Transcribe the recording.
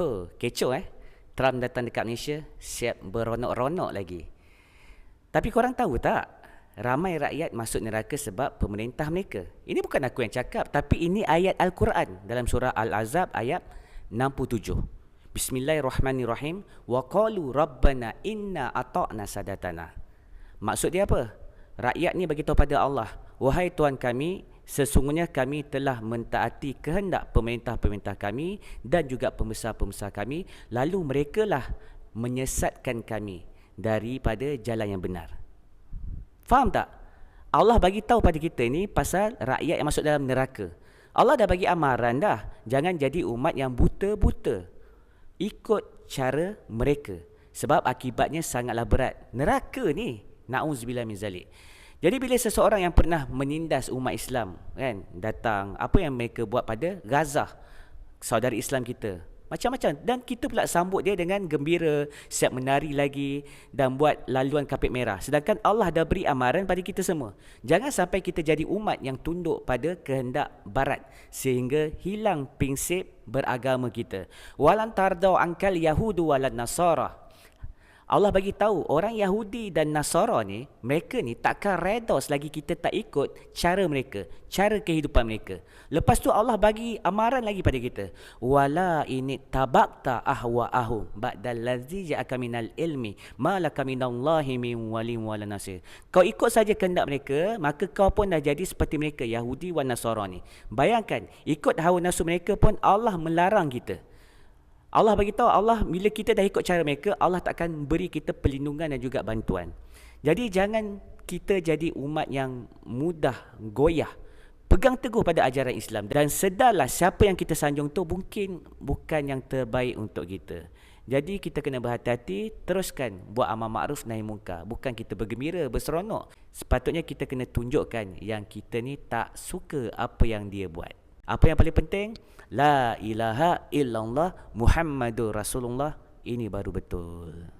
Huh, kecoh eh. Trump datang dekat Malaysia, siap beronok-ronok lagi. Tapi korang tahu tak? Ramai rakyat masuk neraka sebab pemerintah mereka. Ini bukan aku yang cakap, tapi ini ayat Al-Quran dalam surah Al-Azab ayat 67. Bismillahirrahmanirrahim. Wa qalu rabbana inna ata'na sadatana. Maksud dia apa? Rakyat ni bagi tahu pada Allah, wahai Tuhan kami, sesungguhnya kami telah mentaati kehendak pemerintah-pemerintah kami dan juga pembesar-pembesar kami, lalu merekalah menyesatkan kami daripada jalan yang benar. Faham tak? Allah bagi tahu pada kita ni pasal rakyat yang masuk dalam neraka. Allah dah bagi amaran dah. Jangan jadi umat yang buta-buta. Ikut cara mereka. Sebab akibatnya sangatlah berat. Neraka ni. Na'udzubillah min zalik. Jadi bila seseorang yang pernah menindas umat Islam kan datang apa yang mereka buat pada Gaza saudara Islam kita? Macam-macam. Dan kita pula sambut dia dengan gembira siap menari lagi dan buat laluan kapit merah. Sedangkan Allah dah beri amaran pada kita semua. Jangan sampai kita jadi umat yang tunduk pada kehendak barat sehingga hilang prinsip beragama kita. Walan tardau angkal yahudu walan nasara Allah bagi tahu orang Yahudi dan Nasara ni mereka ni takkan redha selagi kita tak ikut cara mereka, cara kehidupan mereka. Lepas tu Allah bagi amaran lagi pada kita. Wala ini tabakta ahwaahum ba'dal ladzi ja'aka minal ilmi ma laka minallahi min walim wala nasir. Kau ikut saja kehendak mereka, maka kau pun dah jadi seperti mereka Yahudi dan Nasara ni. Bayangkan, ikut hawa nafsu mereka pun Allah melarang kita. Allah bagi tahu Allah bila kita dah ikut cara mereka Allah takkan beri kita perlindungan dan juga bantuan. Jadi jangan kita jadi umat yang mudah goyah. Pegang teguh pada ajaran Islam dan sedarlah siapa yang kita sanjung tu mungkin bukan yang terbaik untuk kita. Jadi kita kena berhati-hati, teruskan buat amal ma'ruf nahi munkar. Bukan kita bergembira, berseronok. Sepatutnya kita kena tunjukkan yang kita ni tak suka apa yang dia buat. Apa yang paling penting? La ilaha illallah Muhammadur Rasulullah. Ini baru betul.